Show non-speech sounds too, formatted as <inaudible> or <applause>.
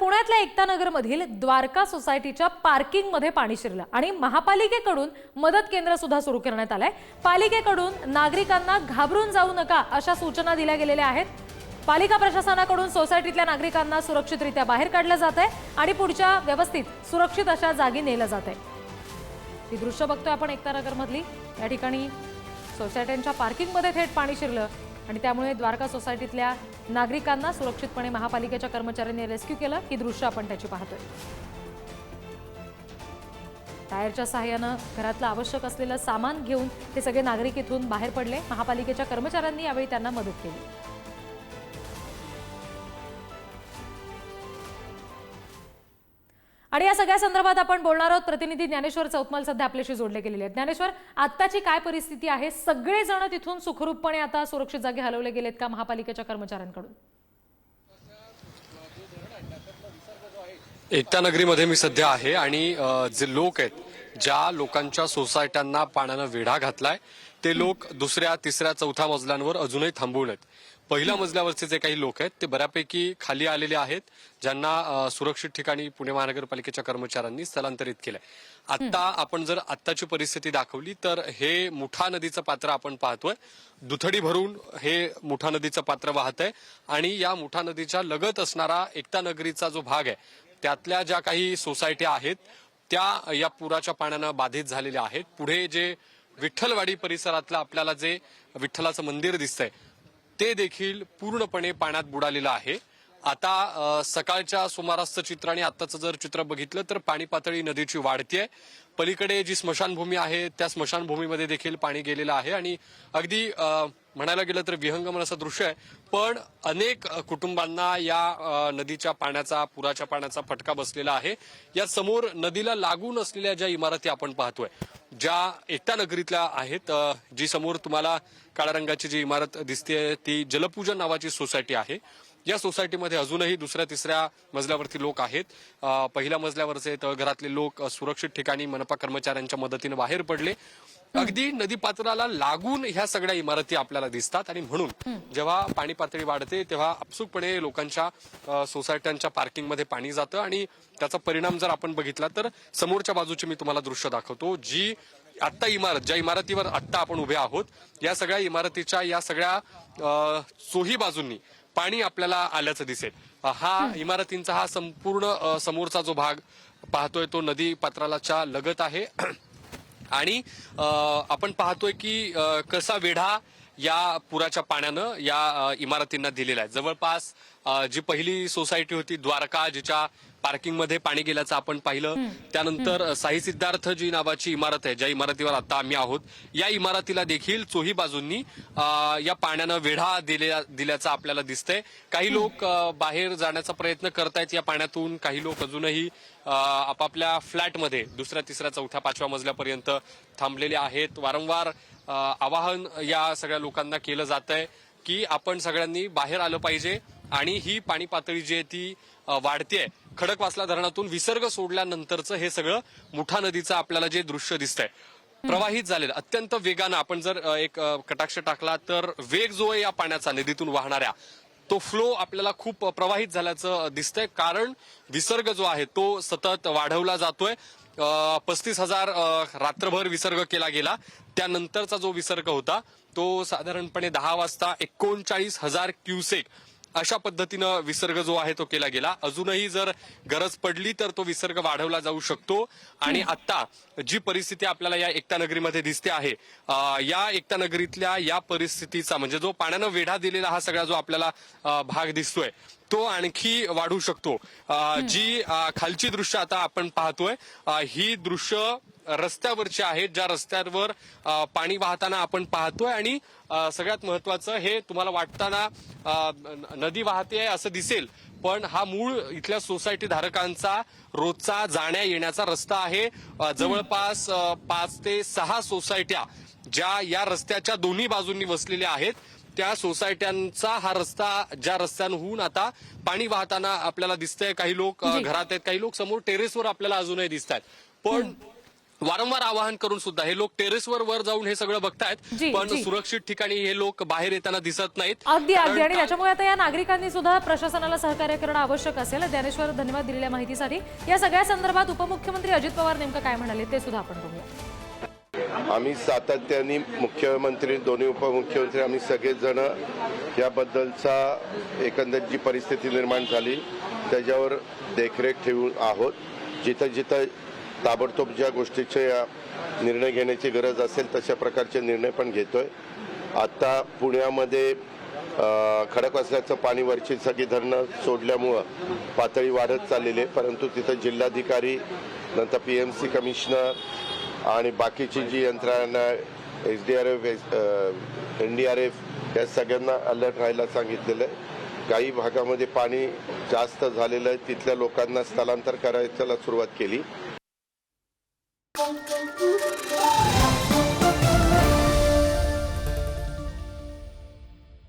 पुण्यातल्या एकता नगरमधील द्वारका सोसायटीच्या पार्किंगमध्ये पाणी शिरलं आणि महापालिकेकडून मदत केंद्र सुद्धा सुरू करण्यात आलंय. पालिकेकडून नागरिकांना घाबरून जाऊ नका अशा सूचना दिल्या गेलेल्या आहेत. पालिका प्रशासनाकडून सोसायटीतल्या नागरिकांना सुरक्षितरित्या बाहेर काढलं जात आहे आणि पुढच्या व्यवस्थित सुरक्षित अशा जागी नेलं जात आहे ही दृश्य बघतोय आपण एकता नगरमधली. या ठिकाणी सोसायट्यांच्या पार्किंगमध्ये थेट पाणी शिरलं. आणि त्यामुळे द्वारका सोसायटीतल्या नागरिकांना सुरक्षितपणे महापालिकेच्या कर्मचाऱ्यांनी रेस्क्यू केलं. ही दृश्य आपण त्याची पाहतोय. टायरच्या सहाय्यानं घरातलं आवश्यक असलेलं सामान घेऊन हे सगळे नागरिक इथून बाहेर पडले. महापालिकेच्या कर्मचाऱ्यांनी यावेळी त्यांना मदत केली. आणि या सगळ्या संदर्भात आपण बोलणार आहोत प्रतिनिधी ज्ञानेश्वर चौतमल सध्या आपल्याशी जोडले गेलेले आहेत. ज्ञानेश्वर आत्ताची काय परिस्थिती आहे? सगळेजण तिथून सुखरूपपणे आता सुरक्षित जागी हलवले गेलेत का महापालिकेच्या कर्मचाऱ्यांकडून? एकता नगरीमध्ये मी सध्या आहे आणि जे लोक आहेत ज्या लोकांच्या सोसायट्यांना पाण्यानं वेढा घातलाय ते लोक दुसऱ्या तिसऱ्या चौथ्या मजल्यांवर अजूनही थांबवून आहेत. पहिल्या मजल्यावरचे जे काही लोक आहेत ते बऱ्यापैकी खाली आलेले आहेत ज्यांना सुरक्षित ठिकाणी पुणे महानगरपालिकेच्या कर्मचाऱ्यांनी स्थलांतरित केलंय. आता आपण जर आत्ताची परिस्थिती दाखवली तर हे मुठा नदीचं पात्र आपण पाहतोय. दुथडी भरून हे मुठा नदीचं पात्र वाहत आहे आणि या मुठा नदीच्या लगत असणारा एकता नगरीचा जो भाग आहे त्यातल्या ज्या काही सोसायटी आहेत त्या या पुराच्या पाण्यानं बाधित झालेल्या आहेत. पुढे जे विठ्ठलवाडी परिसरातलं आपल्याला जे विठ्ठलाचं मंदिर दिसतंय ते देखील पूर्णपणे पाण्यात बुडालेलं आहे. आता सकाळच्या सुमारासचं चित्र आणि आत्ताचं जर चित्र बघितलं तर पाणी पातळी नदीची वाढतीये. पलीकडे जी स्मशानभूमी आहे त्या स्मशानभूमीमध्ये देखील पाणी गेलेलं आहे आणि अगदी म्हणायला गेलं तर विहंगमन असं दृश्य आहे. पण अनेक कुटुंबांना या नदीच्या पाण्याचा पुराच्या पाण्याचा फटका बसलेला आहे. या समोर नदीला लागून असलेल्या ज्या इमारती आपण पाहतोय ज्या एकता नगरीतल्या आहेत जी समोर तुम्हाला काळ्या रंगाची जी इमारत दिसते ती जलपूजन नावाची सोसायटी आहे. या सोसायटीमध्ये अजूनही दुसऱ्या तिसऱ्या मजल्यावरती लोक आहेत. पहिल्या मजल्यावरचे तळघरातले लोक सुरक्षित ठिकाणी मनपा कर्मचाऱ्यांच्या मदतीने बाहेर पडले. अगदी नदी पात्राला लागून ह्या सगळ्या इमारती आपल्याला दिसतात आणि म्हणून जेव्हा पाणी पातळी वाढते तेव्हा आपसुकपणे लोकांच्या सोसायट्यांच्या पार्किंगमध्ये पाणी जातं आणि त्याचा परिणाम जर आपण बघितला तर समोरच्या बाजूची मी तुम्हाला दृश्य दाखवतो जी आत्ता इमारत ज्या इमारतीवर आत्ता आपण उभे आहोत या सगळ्या इमारतीच्या या सगळ्या चोही बाजूंनी पाणी आपल्याला आल्याचं दिसेल. हा इमारतींचा हा संपूर्ण समोरचा जो भाग पाहतोय तो नदी पात्रालाच्या लगत आहे. <clears throat> आणि आपण पाहतोय की कसा वेढा या पुराच्या पाण्यानं या इमारतींना दिलेला आहे. जवळपास जी पहिली सोसायटी होती द्वारका जिच्या पार्किंगमध्ये पाणी गेल्याचं आपण पाहिलं. त्यानंतर साई सिद्धार्थ जी नावाची इमारत आहे ज्या इमारतीवर आता आम्ही आहोत. या इमारतीला देखील चोही बाजूंनी या पाण्यानं वेढा दिल्या दिल्याचं आपल्याला दिसतंय. काही लोक बाहेर जाण्याचा प्रयत्न करतायत या पाण्यातून. काही लोक अजूनही आपापल्या फ्लॅटमध्ये दुसऱ्या तिसऱ्या चौथ्या पाचव्या मजल्यापर्यंत थांबलेले आहेत. वारंवार आवाहन या सगळ्या लोकांना केलं जात आहे की आपण सगळ्यांनी बाहेर आलं पाहिजे आणि ही पाणी पातळी जी आहे ती वाढतीये. खडकवासला धरणातून विसर्ग सोडल्यानंतरचं हे सगळं मुठा नदीचं आपल्याला जे दृश्य दिसतंय प्रवाहित झालेलं अत्यंत वेगानं आपण जर एक कटाक्ष टाकला तर वेग जो आहे या पाण्याचा नदीतून वाहणाऱ्या तो फ्लो आपल्याला खूप प्रवाहित झाल्याचं दिसतंय. कारण विसर्ग जो आहे तो सतत वाढवला जातोय. पस्तीस हजार रात्रभर विसर्ग केला गेला. त्यानंतरचा जो विसर्ग होता तो साधारणपणे दहा वाजता एकोणचाळीस हजार क्युसेक अशा पद्धतीनं विसर्ग जो आहे तो केला गेला. अजूनही जर गरज पडली तर तो विसर्ग वाढवला जाऊ शकतो. आणि आता जी परिस्थिती आपल्याला या एकता नगरीमध्ये दिसते आहे या एकता नगरीतल्या या परिस्थितीचा म्हणजे जो पाण्यानं वेढा दिलेला हा सगळा जो आपल्याला भाग दिसतोय तो आणखी वाढू शकतो. जी खालची दृश्य आता आपण पाहतोय ही दृश्य रस्त्यावरची आहेत ज्या रस्त्यांवर पाणी वाहताना आपण पाहतोय आणि सगळ्यात महत्वाचं हे तुम्हाला वाटताना नदी वाहते असं दिसेल. पण हा मूळ इथल्या सोसायटी धारकांचा रोजचा जाण्या येण्याचा रस्ता आहे. जवळपास पाच ते सहा सोसायट्या ज्या या रस्त्याच्या दोन्ही बाजूंनी वसलेल्या आहेत. त्या सोसायट्यांचा हा रस्ता ज्या रस्त्यांहून आता पाणी वाहताना आपल्याला दिसतंय काही लोक. घरात आहेत काही लोक समोर टेरेसवर आपल्याला अजूनही दिसत आहेत पण वारंवार आवाहन करून सुद्धा हे लोक टेरेसवर वर जाऊन हे सगळं बघतायत पण. सुरक्षित ठिकाणी हे लोक बाहेर येताना दिसत नाहीत. अगदी अगदी. आणि त्याच्यामुळे आता या नागरिकांनी सुद्धा प्रशासनाला सहकार्य करणं आवश्यक असेल. ज्ञानेश्वर धन्यवाद दिलेल्या माहितीसाठी. या सगळ्या संदर्भात उपमुख्यमंत्री अजित पवार नेमकं काय म्हणाले ते सुद्धा आपण बघूया. आम्ही सातत्याने मुख्यमंत्री दोन्ही उपमुख्यमंत्री आम्ही सगळेजण याबद्दलचा एकंदर जी परिस्थिती निर्माण झाली त्याच्यावर देखरेख ठेवून आहोत. जिथं जिथं ताबडतोब ज्या गोष्टीचे निर्णय घेण्याची गरज असेल तशा प्रकारचे निर्णय पण घेतोय. आता पुण्यामध्ये खडकवासल्याचं पाणी वरची सगळी धरणं सोडल्यामुळं पातळी वाढत चाललेली आहे. परंतु तिथं जिल्हाधिकारी नंतर पी एम सी कमिशनर आणि बाकीची जी यंत्रणा S D R F N D R F या सगळ्यांना अलर्ट राहायला सांगितलेलं आहे. काही भागामध्ये पाणी जास्त झालेलं आहे. तिथल्या लोकांना स्थलांतर करायला सुरुवात केली.